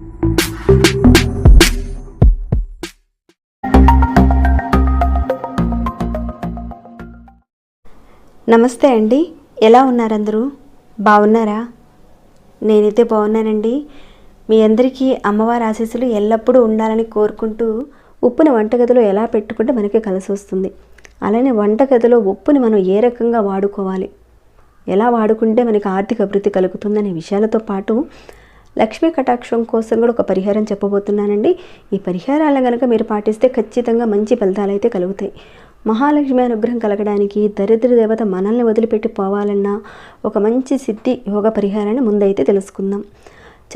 నమస్తే అండి. ఎలా ఉన్నారు అందరూ బాగున్నారా? నేనైతే బాగున్నానండి. మీ అందరికీ అమ్మవారి ఆశీస్సులు ఎల్లప్పుడూ ఉండాలని కోరుకుంటూ ఉప్పుని వంటగదిలో ఎలా పెట్టుకుంటే మనకి కలిసి వస్తుంది. అలానే వంటగదిలో ఉప్పుని మనం ఏ రకంగా వాడుకోవాలి? ఎలా వాడుకుంటే మనకి ఆర్థిక అభివృద్ధి కలుగుతుందనే విషయాలతో పాటు లక్ష్మీ కటాక్షం కోసం కూడా ఒక పరిహారం చెప్పబోతున్నానండి. ఈ పరిహారాలను కనుక మీరు పాటిస్తే ఖచ్చితంగా మంచి ఫలితాలు అయితే కలుగుతాయి. మహాలక్ష్మి అనుగ్రహం కలగడానికి దరిద్ర దేవత మనల్ని వదిలిపెట్టి పోవాలన్నా ఒక మంచి సిద్ధి యోగ పరిహారాన్ని ముందైతే తెలుసుకుందాం.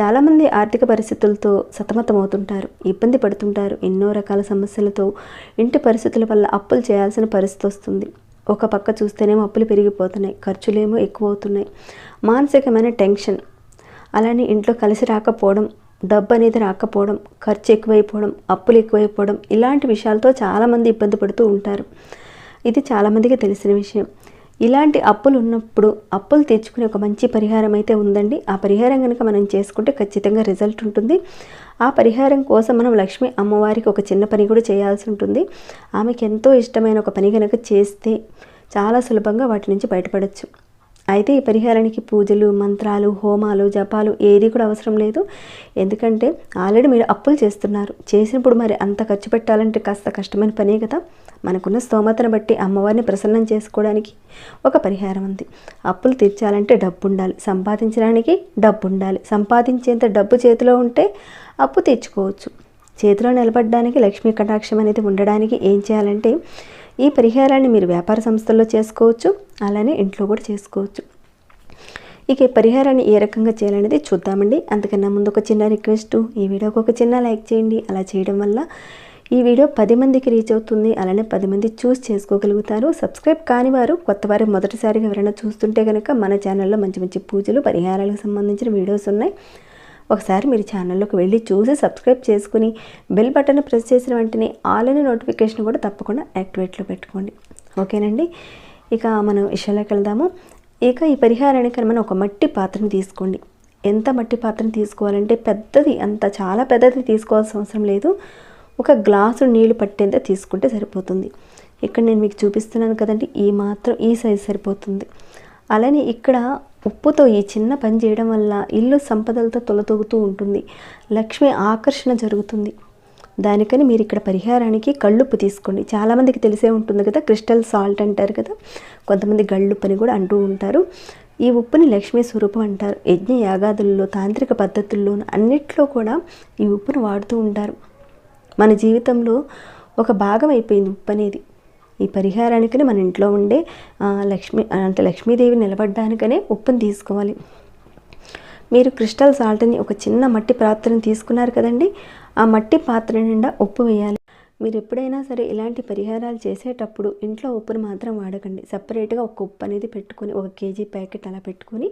చాలామంది ఆర్థిక పరిస్థితులతో సతమతమవుతుంటారు. ఇబ్బంది పడుతుంటారు. ఎన్నో రకాల సమస్యలతో ఇంటి పరిస్థితుల వల్ల అప్పులు చేయాల్సిన పరిస్థితి వస్తుంది. ఒక పక్క చూస్తేనేమో అప్పులు పెరిగిపోతున్నాయి. ఖర్చులేమో ఎక్కువ అవుతున్నాయి మానసికమైన టెన్షన్ అలానే ఇంట్లో కలిసి రాకపోవడం డబ్బు అనేది రాకపోవడం ఖర్చు ఎక్కువైపోవడం అప్పులు ఎక్కువైపోవడం ఇలాంటి విషయాలతో చాలామంది ఇబ్బంది పడుతూ ఉంటారు. ఇది చాలామందికి తెలిసిన విషయం. ఇలాంటి అప్పులు ఉన్నప్పుడు అప్పులు తెచ్చుకునే ఒక మంచి పరిహారం అయితే ఉందండి. ఆ పరిహారం కనుక మనం చేసుకుంటే ఖచ్చితంగా రిజల్ట్ ఉంటుంది. ఆ పరిహారం కోసం మనం లక్ష్మీ అమ్మవారికి ఒక చిన్న పని కూడా చేయాల్సి ఉంటుంది. ఆమెకి ఎంతో ఇష్టమైన ఒక పని కనుక చేస్తే చాలా సులభంగా వాటి నుంచి బయటపడవచ్చు అయితే ఈ పరిహారానికి పూజలు మంత్రాలు హోమాలు జపాలు ఏది కూడా అవసరం లేదు. ఎందుకంటే ఆల్రెడీ మీరు అప్పులు చేస్తున్నారు. చేసినప్పుడు మరి అంత ఖర్చు పెట్టాలంటే కాస్త కష్టమైన పనే కదా. మనకున్న స్తోమతను బట్టి అమ్మవారిని ప్రసన్నం చేసుకోవడానికి ఒక పరిహారం ఉంది. అప్పులు తీర్చాలంటే డబ్బు ఉండాలి సంపాదించడానికి డబ్బు ఉండాలి సంపాదించేంత డబ్బు చేతిలో ఉంటే అప్పు తీర్చుకోవచ్చు. చేతిలో నిలబడడానికి లక్ష్మీ కటాక్షం అనేది ఉండడానికి ఏం చేయాలంటే ఈ పరిహారాన్ని మీరు వ్యాపార సంస్థల్లో చేసుకోవచ్చు అలానే ఇంట్లో కూడా చేసుకోవచ్చు. ఇక ఈ పరిహారాన్ని ఏ రకంగా చేయాలనేది చూద్దామండి. అంతకన్నా ముందు ఒక చిన్న రిక్వెస్ట్. ఈ వీడియోకి ఒక చిన్న లైక్ చేయండి. అలా చేయడం వల్ల ఈ వీడియో పది మందికి రీచ్ అవుతుంది. అలానే పది మంది చూస్ చేసుకోగలుగుతారు. సబ్స్క్రైబ్ కాని వారు కొత్త వారు మొదటిసారిగా ఎవరైనా చూస్తుంటే కనుక మన ఛానల్లో మంచి మంచి పూజలు పరిహారాలకు సంబంధించిన వీడియోస్ ఉన్నాయి. ఒకసారి మీరు ఛానల్లోకి వెళ్ళి చూసి సబ్స్క్రైబ్ చేసుకుని బెల్ బటన్ ప్రెస్ చేసిన వెంటనే ఆల్ అనే నోటిఫికేషన్ కూడా తప్పకుండా యాక్టివేట్లో పెట్టుకోండి. ఓకేనండి? ఇక మనం విషయంలోకి వెళ్దాము. ఇక ఈ పరిహారానికి మనం ఒక మట్టి పాత్రను తీసుకోండి. ఎంత మట్టి పాత్రను తీసుకోవాలంటే పెద్దది అంత చాలా పెద్దది తీసుకోవాల్సిన అవసరం లేదు. ఒక గ్లాసు నీళ్ళు పట్టేంత తీసుకుంటే సరిపోతుంది. ఇక్కడ నేను మీకు చూపిస్తున్నాను కదండి ఈ మాత్రం ఈ సైజు సరిపోతుంది. అలానే ఇక్కడ ఉప్పుతో ఈ చిన్న పని చేయడం వల్ల ఇల్లు సంపదలతో తొలతొగుతూ ఉంటుంది. లక్ష్మి ఆకర్షణ జరుగుతుంది. దానికని మీరు ఇక్కడ పరిహారానికి కళ్ళుప్పు తీసుకోండి. చాలామందికి తెలిసే ఉంటుంది కదా క్రిస్టల్ సాల్ట్ అంటారు కదా. కొంతమంది గళ్ళుప్పు అని కూడా అంటూ ఉంటారు. ఈ ఉప్పుని లక్ష్మీ స్వరూపం అంటారు. యజ్ఞ యాగాదుల్లో తాంత్రిక పద్ధతుల్లో అన్నిట్లో కూడా ఈ ఉప్పును వాడుతూ ఉంటారు. మన జీవితంలో ఒక భాగం అయిపోయింది ఉప్పు అనేది ఈ పరిహారానికని మన ఇంట్లో ఉండే లక్ష్మీ అంటే లక్ష్మీదేవి నిలబడ్డానికనే ఉప్పుని తీసుకోవాలి. మీరు క్రిస్టల్ సాల్ట్ని ఒక చిన్న మట్టి పాత్రని తీసుకున్నారు కదండి ఆ మట్టి పాత్ర నిండా ఉప్పు వేయాలి. మీరు ఎప్పుడైనా సరే ఇలాంటి పరిహారాలు చేసేటప్పుడు ఇంట్లో ఉప్పును మాత్రం వాడకండి. సపరేట్గా ఒక ఉప్పు అనేది పెట్టుకొని ఒక కేజీ ప్యాకెట్ అలా పెట్టుకొని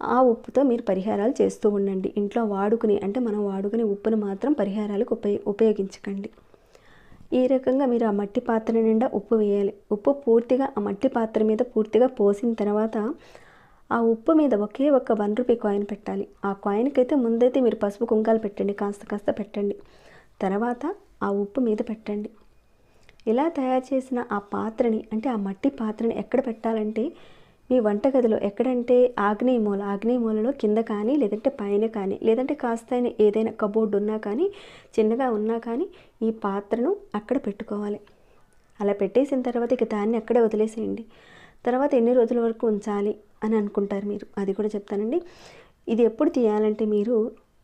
ఆ ఉప్పుతో మీరు పరిహారాలు చేస్తూ ఉండండి. ఇంట్లో వాడుకుని అంటే మనం వాడుకునే ఉప్పును మాత్రం పరిహారాలకు ఉపయోగ ఉపయోగించకండి. ఈ రకంగా మీరు ఆ మట్టి పాత్ర నిండా ఉప్పు వేయాలి. ఉప్పు పూర్తిగా ఆ మట్టి పాత్ర మీద పూర్తిగా పోసిన తర్వాత ఆ ఉప్పు మీద ఒకే ఒక్క వన్ రూపీ కాయిన్ పెట్టాలి. ఆ కాయిన్కి అయితే ముందైతే మీరు పసుపు కుంకాలు పెట్టండి కాస్త కాస్త పెట్టండి. తర్వాత ఆ ఉప్పు మీద పెట్టండి. ఇలా తయారు చేసిన ఆ పాత్రని అంటే ఆ మట్టి పాత్రని ఎక్కడ పెట్టాలంటే మీ వంటగదిలో ఎక్కడంటే ఆగ్నేయ మూల ఆగ్నేయ మూలలో కింద కానీ లేదంటే పైన కానీ లేదంటే కాస్త ఏదైనా కబోర్డ్ ఉన్నా కానీ చిన్నగా ఉన్నా కానీ ఈ పాత్రను అక్కడ పెట్టుకోవాలి. అలా పెట్టేసిన తర్వాత ఇక దాన్ని అక్కడే వదిలేసేయండి. తర్వాత ఎన్ని రోజుల వరకు ఉంచాలి అని అనుకుంటారు మీరు. అది కూడా చెప్తానండి. ఇది ఎప్పుడు తీయాలంటే మీరు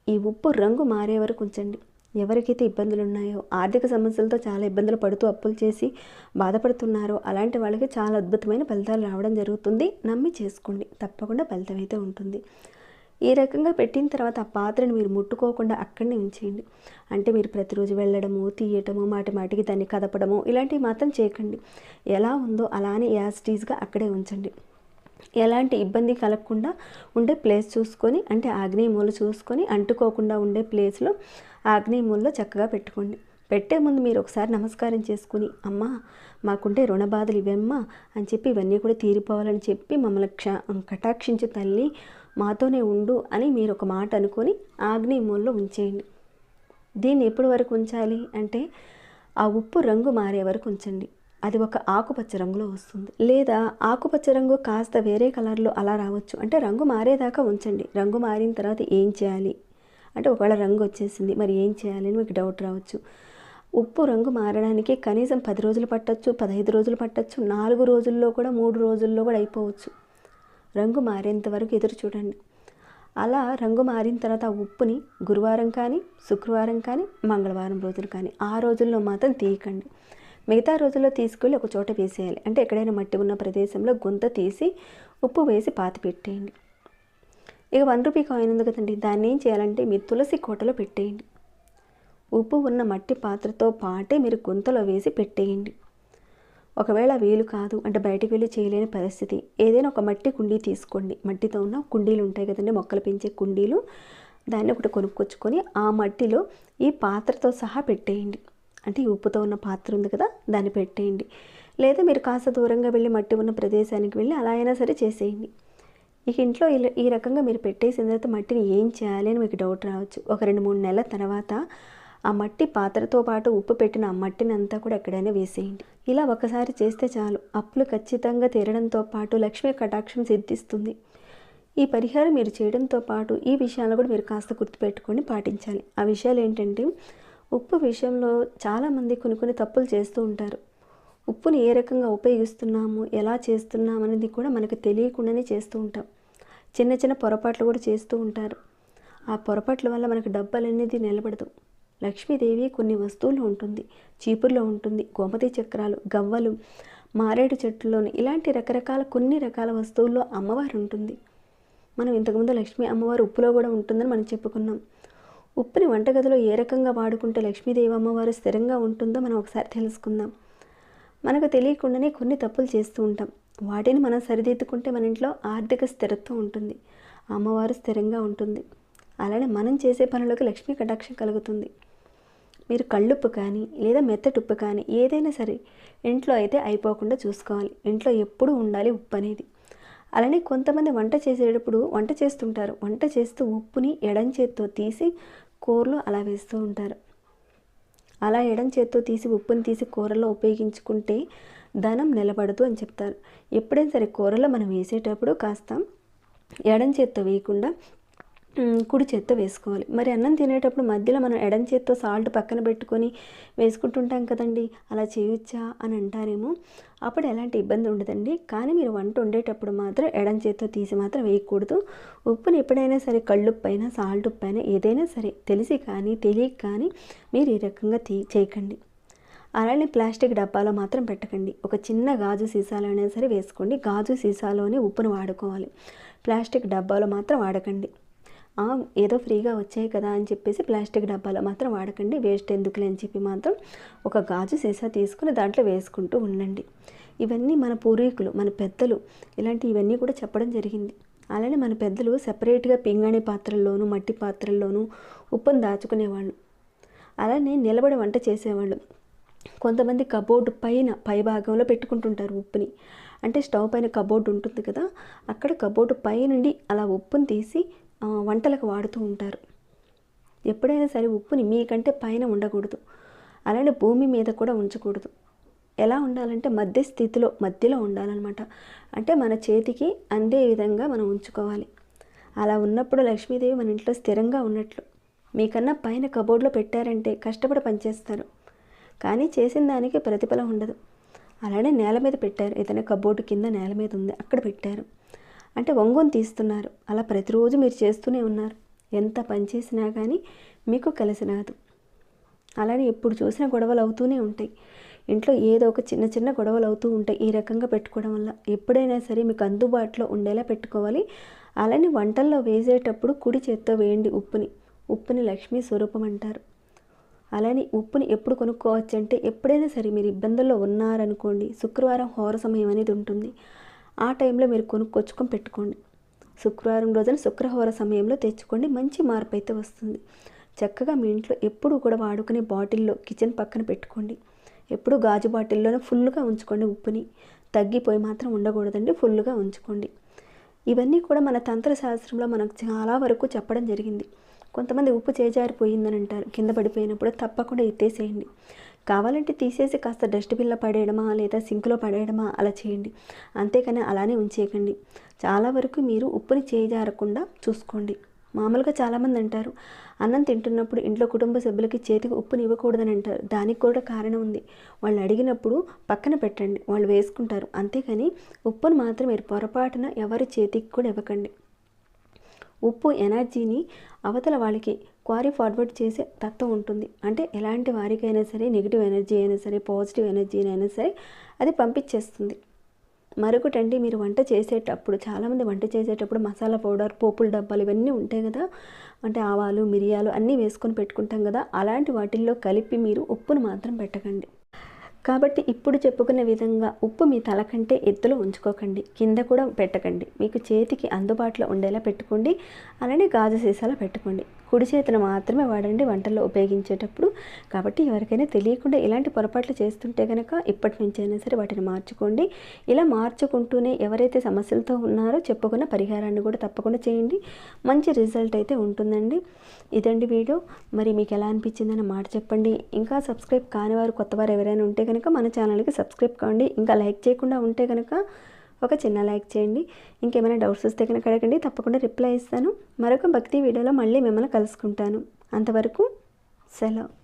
ఈ ఉప్పు రంగు మారే వరకు ఉంచండి. ఎవరికైతే ఇబ్బందులు ఉన్నాయో ఆర్థిక సమస్యలతో చాలా ఇబ్బందులు పడుతూ అప్పులు చేసి బాధపడుతున్నారో అలాంటి వాళ్ళకి చాలా అద్భుతమైన ఫలితాలు రావడం జరుగుతుంది. నమ్మి చేసుకోండి. తప్పకుండా ఫలితం అయితే ఉంటుంది. ఈ రకంగా పెట్టిన తర్వాత ఆ పాత్రను మీరు ముట్టుకోకుండా అక్కడనే ఉంచేయండి. అంటే మీరు ప్రతిరోజు వెళ్ళడము తీయటము మాటి మాటికి దాన్ని కదపడము ఇలాంటివి మాత్రం చేయకండి. ఎలా ఉందో అలానే యాస్టీస్గా అక్కడే ఉంచండి. ఎలాంటి ఇబ్బంది కలగకుండా ఉండే ప్లేస్ చూసుకొని అంటే ఆగ్నేయ మూల చూసుకొని అంటుకోకుండా ఉండే ప్లేస్లో ఆగ్నేయ మూలలో చక్కగా పెట్టుకోండి. పెట్టే ముందు మీరు ఒకసారి నమస్కారం చేసుకుని అమ్మా మాకుంటే రుణ బాధలు ఇవమ్మా అని చెప్పి ఇవన్నీ కూడా తీరిపోవాలని చెప్పి మమ్మల్ని క్ష కటాక్షించు తల్లి మాతోనే ఉండు అని మీరు ఒక మాట అనుకొని ఆగ్నేయ మూలలో ఉంచేయండి. దీన్ని ఎప్పటి వరకు ఉంచాలి అంటే ఆ ఉప్పు రంగు మారే వరకు ఉంచండి. అది ఒక ఆకుపచ్చ రంగులో వస్తుంది. లేదా ఆకుపచ్చ రంగు కాస్త వేరే కలర్లో అలా రావచ్చు. అంటే రంగు మారేదాకా ఉంచండి. రంగు మారిన తర్వాత ఏం చేయాలి? అంటే ఒకవేళ రంగు వచ్చేసింది మరి ఏం చేయాలి అని మీకు డౌట్ రావచ్చు. ఉప్పు రంగు మారడానికి కనీసం పది రోజులు పట్టచ్చు పదహైదు రోజులు పట్టచ్చు నాలుగు రోజుల్లో కూడా మూడు రోజుల్లో కూడా అయిపోవచ్చు. రంగు మారేంత వరకు ఎదురు చూడండి. అలా రంగు మారిన తర్వాత ఆ ఉప్పుని గురువారం కానీ శుక్రవారం కానీ మంగళవారం రోజులు కానీ ఆ రోజుల్లో మాత్రం తీయకండి. మిగతా రోజుల్లో తీసుకెళ్ళి ఒక చోట వేసేయాలి. అంటే ఎక్కడైనా మట్టి ఉన్న ప్రదేశంలో గుంత తీసి ఉప్పు వేసి పాతి పెట్టేయండి. ఇక వన్ రూపీ కాయిన్ ఉంది కదండి. దాన్ని ఏం చేయాలంటే మీరు తులసి కోటలో పెట్టేయండి. ఉప్పు ఉన్న మట్టి పాత్రతో పాటే మీరు గుంతలో వేసి పెట్టేయండి. ఒకవేళ వీలు కాదు అంటే బయటికి వెళ్ళి చేయలేని పరిస్థితి. ఏదైనా ఒక మట్టి కుండీ తీసుకోండి. మట్టితో ఉన్న కుండీలు ఉంటాయి కదండి. మొక్కలు పెంచే కుండీలు. దాన్ని ఒకటి కొనుక్కొచ్చుకొని ఆ మట్టిలో ఈ పాత్రతో సహా పెట్టేయండి. అంటే ఈ ఉప్పుతో ఉన్న పాత్ర ఉంది కదా దాన్ని పెట్టేయండి. లేదా మీరు కాస్త దూరంగా వెళ్ళి మట్టి ఉన్న ప్రదేశానికి వెళ్ళి అలా అయినా సరే చేసేయండి. ఇక ఇంట్లో ఈ రకంగా మీరు పెట్టేసిన తర్వాత మట్టిని ఏం చేయాలి అని మీకు డౌట్ రావచ్చు. ఒక రెండు మూడు నెలల తర్వాత ఆ మట్టి పాత్రతో పాటు ఉప్పు పెట్టిన ఆ మట్టిని అంతా కూడా ఎక్కడైనా వేసేయండి. ఇలా ఒకసారి చేస్తే చాలు. అప్పులు ఖచ్చితంగా తీరడంతో పాటు లక్ష్మీ కటాక్షం సిద్ధిస్తుంది. ఈ పరిహారం మీరు చేయడంతో పాటు ఈ విషయాలు కూడా మీరు కాస్త గుర్తుపెట్టుకొని పాటించాలి. ఆ విషయాలు ఏంటంటే ఉప్పు విషయంలో చాలామంది కొన్ని కొన్ని తప్పులు చేస్తూ ఉంటారు. ఉప్పుని ఏ రకంగా ఉపయోగిస్తున్నాము ఎలా చేస్తున్నాము అనేది కూడా మనకు తెలియకుండానే చేస్తూ ఉంటాం. చిన్న చిన్న పొరపాట్లు కూడా చేస్తూ ఉంటారు. ఆ పొరపాట్ల వల్ల మనకు డబ్బులు అనేది నిలబడదు. లక్ష్మీదేవి కొన్ని వస్తువులు ఉంటుంది. చీపుర్లో ఉంటుంది. గోమతి చక్రాలు గవ్వలు మారేడు చెట్లలోని ఇలాంటి రకరకాల కొన్ని రకాల వస్తువుల్లో అమ్మవారు ఉంటుంది. మనం ఇంతకుముందు లక్ష్మీ అమ్మవారు ఉప్పులో కూడా ఉంటుందని మనం చెప్పుకున్నాం. ఉప్పుని వంటగదిలో ఏ రకంగా వాడుకుంటే లక్ష్మీదేవి అమ్మవారు స్థిరంగా ఉంటుందో మనం ఒకసారి తెలుసుకుందాం. మనకు తెలియకుండానే కొన్ని తప్పులు చేస్తూ ఉంటాం. వాటిని మనం సరిదిద్దుకుంటే మన ఇంట్లో ఆర్థిక స్థిరత్వం ఉంటుంది. అమ్మవారు స్థిరంగా ఉంటుంది. అలానే మనం చేసే పనులకు లక్ష్మీ కటాక్షం కలుగుతుంది. మీరు కళ్ళుప్పు కానీ లేదా మెత్తటుప్పు కానీ ఏదైనా సరే ఇంట్లో అయితే అయిపోకుండా చూసుకోవాలి. ఇంట్లో ఎప్పుడూ ఉండాలి ఉప్పు అనేది. అలానే కొంతమంది వంట చేసేటప్పుడు వంట చేస్తుంటారు. వంట చేస్తూ ఉప్పుని ఎడం చేత్తో తీసి కూరలో అలా వేస్తూ ఉంటారు. అలా ఎడం చేత్తో తీసి ఉప్పుని తీసి కూరలో ఉపయోగించుకుంటే ధనం నిలబడదు అని చెప్తారు. ఎప్పుడైనా సరే కూరలో మనం వేసేటప్పుడు కాస్త ఎడం చేత్తో వేయకుండా కుడి చేత్తో వేసుకోవాలి. మరి అన్నం తినేటప్పుడు మధ్యలో మనం ఎడం చేత్తో సాల్ట్ పక్కన పెట్టుకొని వేసుకుంటుంటాం కదండి. అలా చేయొచ్చా అని అంటారేమో. అప్పుడు ఎలాంటి ఇబ్బంది ఉండదండి. కానీ మీరు వంట వండేటప్పుడు మాత్రం ఎడం చేత్తో తీసి మాత్రం వేయకూడదు. ఉప్పుని ఎప్పుడైనా సరే కళ్ళుప్పైనా సాల్ట్ ఉప్పు అయినా ఏదైనా సరే తెలిసి కానీ తెలియక కానీ మీరు ఈ రకంగా తీ చేయకండి. అలానే ప్లాస్టిక్ డబ్బాలో మాత్రం పెట్టకండి. ఒక చిన్న గాజు సీసాలో అయినా సరే వేసుకోండి. గాజు సీసాలోనే ఉప్పును వాడుకోవాలి. ప్లాస్టిక్ డబ్బాలో మాత్రం వాడకండి. ఏదో ఫ్రీగా వచ్చాయి కదా అని చెప్పేసి ప్లాస్టిక్ డబ్బాలో మాత్రం వాడకండి వేస్ట్ ఎందుకులే అని చెప్పి మాత్రం ఒక గాజు సీసా తీసుకుని దాంట్లో వేసుకుంటూ ఉండండి. ఇవన్నీ మన పూర్వీకులు మన పెద్దలు ఇలాంటి ఇవన్నీ కూడా చెప్పడం జరిగింది. అలానే మన పెద్దలు సెపరేట్గా పింగాణి పాత్రల్లోనూ మట్టి పాత్రల్లోనూ ఉప్పును దాచుకునేవాళ్ళు. అలానే నిలబడి వంట చేసేవాళ్ళు. కొంతమంది కబోర్డు పైన పై భాగంలో పెట్టుకుంటుంటారు ఉప్పుని. అంటే స్టవ్ పైన కబోర్డు ఉంటుంది కదా అక్కడ కబోర్డు పై నుండి అలా ఉప్పుని తీసి వంటలకు వాడుతూ ఉంటారు. ఎప్పుడైనా సరే ఉప్పుని మీకంటే పైన ఉండకూడదు. అలానే భూమి మీద కూడా ఉంచకూడదు. ఎలా ఉండాలంటే మధ్య స్థితిలో మధ్యలో ఉండాలన్నమాట. అంటే మన చేతికి అందే విధంగా మనం ఉంచుకోవాలి. అలా ఉన్నప్పుడు లక్ష్మీదేవి మన ఇంట్లో స్థిరంగా ఉన్నట్లు. మీకన్నా పైన కబోర్డ్లో పెట్టారంటే కష్టపడి పనిచేస్తారు. కానీ చేసిన దానికి ప్రతిఫలం ఉండదు. అలానే నేల మీద పెట్టారు. ఏదైనా కబోర్డు కింద నేల మీద ఉంది. అక్కడ పెట్టారు. అంటే వంగుని తీస్తున్నారు. అలా ప్రతిరోజు మీరు చేస్తూనే ఉన్నారు. ఎంత పని చేసినా కానీ మీకు కలిసి రాదు. అలానే ఎప్పుడు చూసినా గొడవలు అవుతూనే ఉంటాయి. ఇంట్లో ఏదో ఒక చిన్న చిన్న గొడవలు అవుతూ ఉంటాయి. ఈ రకంగా పెట్టుకోవడం వల్ల ఎప్పుడైనా సరే మీకు అందుబాటులో ఉండేలా పెట్టుకోవాలి. అలానే వంటల్లో వేసేటప్పుడు కుడి చేత్తో వేయండి ఉప్పుని. ఉప్పుని లక్ష్మీ స్వరూపం అంటారు. అలానే ఉప్పుని ఎప్పుడు కొనుక్కోవచ్చు అంటే ఎప్పుడైనా సరే మీరు ఇబ్బందుల్లో ఉన్నారనుకోండి. శుక్రవారం హోర సమయం అనేది ఉంటుంది. ఆ టైంలో మీరు కొనుక్కొచ్చుకొని పెట్టుకోండి. శుక్రవారం రోజున శుక్రహోర సమయంలో తెచ్చుకోండి. మంచి మార్పు అయితే వస్తుంది. చక్కగా మీ ఇంట్లో ఎప్పుడూ కూడా వాడుకునే బాటిల్లో కిచెన్ పక్కన పెట్టుకోండి. ఎప్పుడు గాజు బాటిల్లోనే ఫుల్గా ఉంచుకోండి ఉప్పుని. తగ్గిపోయి మాత్రం ఉండకూడదండి. ఫుల్గా ఉంచుకోండి. ఇవన్నీ కూడా మన తంత్రశాస్త్రంలో మనకు చాలా వరకు చెప్పడం జరిగింది. కొంతమంది ఉప్పు చేజారిపోయిందని అంటారు. కింద పడిపోయినప్పుడు తప్పకుండా ఎత్తేసేయండి. కావాలంటే తీసేసి కాస్త డస్ట్బిన్లో పడేయడమా లేదా సింక్లో పడేయడమా అలా చేయండి. అంతేకాని అలానే ఉంచేయకండి. చాలా వరకు మీరు ఉప్పుని చేజారకుండా చూసుకోండి. మామూలుగా చాలామంది అంటారు అన్నం తింటున్నప్పుడు ఇంట్లో కుటుంబ సభ్యులకి చేతికి ఉప్పుని ఇవ్వకూడదని అంటారు. దానికి కూడా కారణం ఉంది. వాళ్ళు అడిగినప్పుడు పక్కన పెట్టండి. వాళ్ళు వేసుకుంటారు. అంతేకాని ఉప్పును మాత్రం మీరు పొరపాటున ఎవరి చేతికి కూడా ఇవ్వకండి. ఉప్పు ఎనర్జీని అవతల వాళ్ళకి క్వారీ ఫార్వర్డ్ చేసే తత్వం ఉంటుంది. అంటే ఎలాంటి వారికైనా సరే నెగిటివ్ ఎనర్జీ అయినా సరే పాజిటివ్ ఎనర్జీ అయినా సరే అది పంపించేస్తుంది. మరొకటండి మీరు వంట చేసేటప్పుడు చాలామంది వంట చేసేటప్పుడు మసాలా పౌడర్ పోపుల డబ్బాలు ఇవన్నీ ఉంటాయి కదా. అంటే ఆవాలు మిరియాలు అన్నీ వేసుకొని పెట్టుకుంటాం కదా. అలాంటి వాటిల్లో కలిపి మీరు ఉప్పును మాత్రం పెట్టకండి. కాబట్టి ఇప్పుడు చెప్పుకునే విధంగా ఉప్పు మీ తల కంటే ఎత్తులో ఉంచుకోకండి. కింద కూడా పెట్టకండి. మీకు చేతికి అందుబాటులో ఉండేలా పెట్టుకోండి. అలానే గాజు సీసాలో పెట్టుకోండి. కుడి చేతిని మాత్రమే వాడండి వంటల్లో ఉపయోగించేటప్పుడు. కాబట్టి ఎవరికైనా తెలియకుండా ఇలాంటి పొరపాట్లు చేస్తుంటే కనుక ఇప్పటి నుంచైనా సరే వాటిని మార్చుకోండి. ఇలా మార్చుకుంటూనే ఎవరైతే సమస్యలతో ఉన్నారో చెప్పుకున్న పరిహారాన్ని కూడా తప్పకుండా చేయండి. మంచి రిజల్ట్ అయితే ఉంటుందండి. ఇదండి వీడియో. మరి మీకు ఎలా అనిపించిందని మాట చెప్పండి. ఇంకా సబ్స్క్రైబ్ కానివారు కొత్తవారు ఎవరైనా ఉంటే కనుక మన ఛానల్కి సబ్స్క్రైబ్ కావండి ఇంకా లైక్ చేయకుండా ఉంటే కనుక ఒక చిన్న లైక్ చేయండి. ఇంకేమైనా డౌట్స్ వస్తే కనుక అడగండి. తప్పకుండా రిప్లై ఇస్తాను. మరొక భక్తి వీడియోలో మళ్ళీ మిమ్మల్ని కలుసుకుంటాను. అంతవరకు సెలవు.